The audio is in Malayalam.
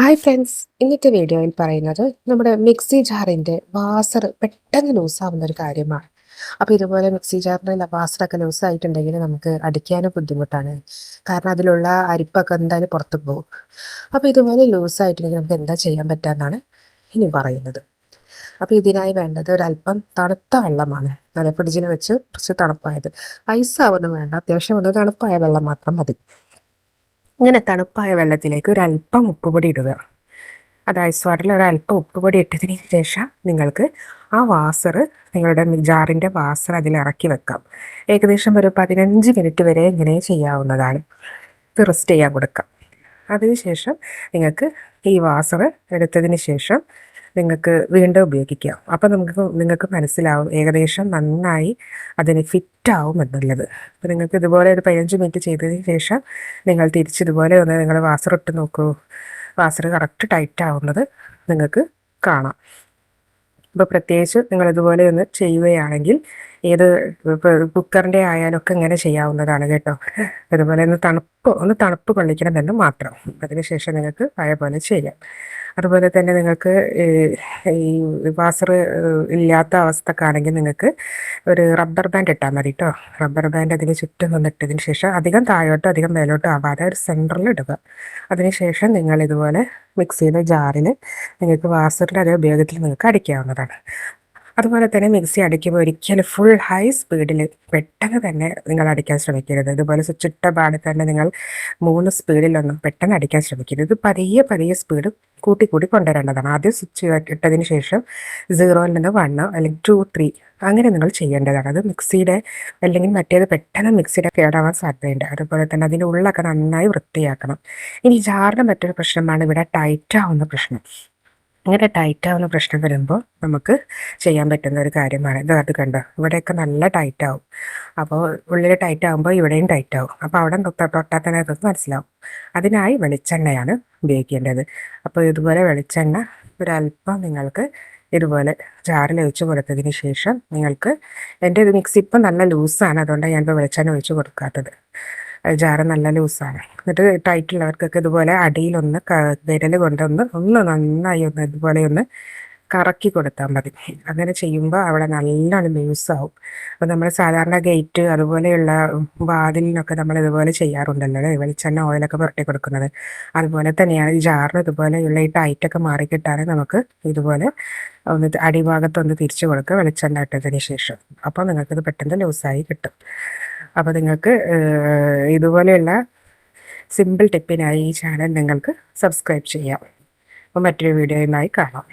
ഹായ് ഫ്രണ്ട്സ് ഇന്നത്തെ വീഡിയോയിൽ പറയുന്നത് നമ്മുടെ മിക്സി ജാറിന്റെ വാസർ പെട്ടെന്ന് ലൂസാവുന്ന ഒരു കാര്യമാണ്. അപ്പോൾ ഇതുപോലെ മിക്സി ജാറിന്റെ വാസറൊക്കെ ലൂസായിട്ടുണ്ടെങ്കിൽ നമുക്ക് അടിക്കാനും ബുദ്ധിമുട്ടാണ്. കാരണം അതിലുള്ള അരിപ്പൊക്കെ എന്തായാലും പുറത്ത് പോകും. അപ്പോൾ ഇതുപോലെ ലൂസായിട്ടുണ്ടെങ്കിൽ നമുക്ക് എന്താ ചെയ്യാൻ പറ്റാമെന്നാണ് ഇനി പറയുന്നത്. അപ്പോൾ ഇതിനായി വേണ്ടത് ഒരല്പം തണുത്ത വെള്ളമാണ്. നല്ല ഫ്രിഡ്ജിൽ വെച്ച് കുറച്ച് തണുപ്പായത്. ഐസ് ആവുന്നു വേണ്ട. അത്യാവശ്യം ഒന്ന് തണുപ്പായ വെള്ളം മാത്രം മതി. ഇങ്ങനെ തണുപ്പായ വെള്ളത്തിലേക്ക് ഒരല്പം ഉപ്പുപൊടി ഇടുക. അത് ഐസ് വാട്ടറിൽ ഒരല്പം ഉപ്പുപൊടി ഇട്ടതിന് ശേഷം നിങ്ങൾക്ക് ആ വാസർ നിങ്ങളുടെ ജാറിന്റെ വാസർ അതിൽ ഇറക്കി വെക്കാം. ഏകദേശം ഒരു പതിനഞ്ച് മിനിറ്റ് വരെ ഇങ്ങനെ ചെയ്യാവുന്നതാണ്. ഇത് റെസ്റ്റ് ചെയ്യാൻ കൊടുക്കാം. അതിനുശേഷം നിങ്ങൾക്ക് ഈ വാസർ എടുത്തതിന് ശേഷം നിങ്ങൾക്ക് വീണ്ടും ഉപയോഗിക്കാം. അപ്പോൾ നമുക്ക് നിങ്ങൾക്ക് മനസ്സിലാവും ഏകദേശം നന്നായി അതിന് ഫിറ്റാവും എന്നുള്ളത്. അപ്പോൾ നിങ്ങൾക്ക് ഇതുപോലെ ഒരു പതിനഞ്ച് മിനിറ്റ് ചെയ്തതിന് ശേഷം നിങ്ങൾ തിരിച്ചിതുപോലെ ഒന്ന് നിങ്ങൾ വാസർ ഇട്ട് നോക്കൂ. വാസർ കറക്റ്റ് ടൈറ്റ് ആവുന്നത് നിങ്ങൾക്ക് കാണാം. ഇപ്പോൾ പ്രത്യേകിച്ച് നിങ്ങൾ ഇതുപോലെ ഒന്ന് ചെയ്യുകയാണെങ്കിൽ ഏത് കുക്കറിന്റെ ആയാലും ഒക്കെ ഇങ്ങനെ ചെയ്യാവുന്നതാണ് കേട്ടോ. അതുപോലെ ഒന്ന് തണുപ്പ് ഒന്ന് തണുപ്പ് കൊള്ളിക്കണമെന്ന് മാത്രം. അതിനുശേഷം നിങ്ങൾക്ക് ആയ പോലെ ചെയ്യാം. അതുപോലെ തന്നെ നിങ്ങൾക്ക് ഈ വാസർ ഇല്ലാത്ത അവസ്ഥക്കാണെങ്കിൽ നിങ്ങൾക്ക് ഒരു റബ്ബർ ബാൻഡ് ഇട്ടാൽ മതി കേട്ടോ റബ്ബർ ബാൻഡ് അതിന് ചുറ്റും വന്നിട്ടതിന് ശേഷം അധികം താഴോട്ടോ അധികം മേലോട്ടോ ആവാതെ ഒരു സെന്ററിൽ ഇടുക. അതിനുശേഷം നിങ്ങൾ ഇതുപോലെ മിക്സിയുടെ ജാറിൽ നിങ്ങൾക്ക് വാസറിന്റെ അതേ ഉപയോഗത്തിൽ നിങ്ങൾക്ക് അടിക്കാവുന്നതാണ്. അതുപോലെ തന്നെ മിക്സി അടിക്കുമ്പോൾ ഒരിക്കലും ഫുൾ ഹൈ സ്പീഡിൽ പെട്ടെന്ന് തന്നെ നിങ്ങൾ അടിക്കാൻ ശ്രമിക്കരുത്. ഇതുപോലെ സ്വിച്ചിട്ട പാടെ തന്നെ നിങ്ങൾ മൂന്ന് സ്പീഡിലൊന്നും പെട്ടെന്ന് അടിക്കാൻ ശ്രമിക്കരുത്. ഇത് പതിയെ പതിയെ സ്പീഡ് കൂട്ടി കൂട്ടി കൊണ്ടുവരേണ്ടതാണ്. ആദ്യം സ്വിച്ച് ഇട്ടതിന് ശേഷം സീറോയിൽ നിന്ന് വണ്ണ് അല്ലെങ്കിൽ ടു ത്രീ അങ്ങനെ നിങ്ങൾ ചെയ്യേണ്ടതാണ്. അത് മിക്സിയുടെ അല്ലെങ്കിൽ മറ്റേത് പെട്ടെന്ന് മിക്സിയുടെ കേടാവാൻ സാധ്യതയുണ്ട്. അതുപോലെ തന്നെ അതിന്റെ ഉള്ളൊക്കെ നന്നായി വൃത്തിയാക്കണം. ഇനി ജാറിന് മറ്റൊരു പ്രശ്നമാണ്. ഇവിടെ ടൈറ്റ് ആവുന്ന പ്രശ്നം. ഇങ്ങനെ ടൈറ്റ് ആവുന്ന പ്രശ്നം വരുമ്പോൾ നമുക്ക് ചെയ്യാൻ പറ്റുന്ന ഒരു കാര്യമാണ്. ഇത് അത് കണ്ടോ? ഇവിടെയൊക്കെ നല്ല ടൈറ്റ് ആവും. അപ്പോൾ ഉള്ളിൽ ടൈറ്റ് ആകുമ്പോൾ ഇവിടെയും ടൈറ്റ് ആവും. അപ്പോൾ അവിടെ തൊട്ടാൽ തന്നെ അതൊക്കെ മനസ്സിലാവും. അതിനായി വെളിച്ചെണ്ണയാണ് ഉപയോഗിക്കേണ്ടത്. അപ്പോൾ ഇതുപോലെ വെളിച്ചെണ്ണ ഒരല്പം നിങ്ങൾക്ക് ഇതുപോലെ ജാറിൽ ഒഴിച്ച് കൊടുത്തതിന് ശേഷം നിങ്ങൾക്ക് എന്റെ ഇത് മിക്സി ഇപ്പം നല്ല ലൂസാണ് അതുകൊണ്ടാണ് ഞാനിപ്പോൾ വെളിച്ചെണ്ണ ഒഴിച്ച് കൊടുക്കാത്തത്. ജാറ് നല്ല ലൂസാണ്. എന്നിട്ട് ടൈറ്റുള്ളവർക്കൊക്കെ ഇതുപോലെ അടിയിലൊന്ന് വിരൽ കൊണ്ടൊന്ന് ഒന്ന് നന്നായി ഒന്ന് ഇതുപോലെ ഒന്ന് കറക്കി കൊടുത്താൽ മതി. അങ്ങനെ ചെയ്യുമ്പോൾ അവിടെ നല്ലോണം ലൂസാവും. അപ്പോൾ നമ്മൾ സാധാരണ ഗേറ്റ് അതുപോലെയുള്ള വാതിലിനൊക്കെ നമ്മൾ ഇതുപോലെ ചെയ്യാറുണ്ടല്ലോ വെളിച്ചെണ്ണ ഓയിലൊക്കെ പുരട്ടി കൊടുക്കുന്നത്. അതുപോലെ തന്നെയാണ് ഈ ജാറിന് ഇതുപോലെയുള്ള ഈ ടൈറ്റൊക്കെ മാറിക്കിട്ടാണ് നമുക്ക് ഇതുപോലെ ഒന്ന് അടിഭാഗത്തൊന്ന് തിരിച്ചു കൊടുക്കുക വെളിച്ചെണ്ണ ഇട്ടതിന് ശേഷം. അപ്പോൾ നിങ്ങൾക്കിത് പെട്ടെന്ന് ലൂസായി കിട്ടും. അപ്പോൾ നിങ്ങൾക്ക് ഇതുപോലെയുള്ള സിമ്പിൾ ടിപ്പിനായി ഈ ചാനൽ നിങ്ങൾക്ക് സബ്സ്ക്രൈബ് ചെയ്യാം. അപ്പോൾ മറ്റൊരു വീഡിയോയുമായി കാണാം.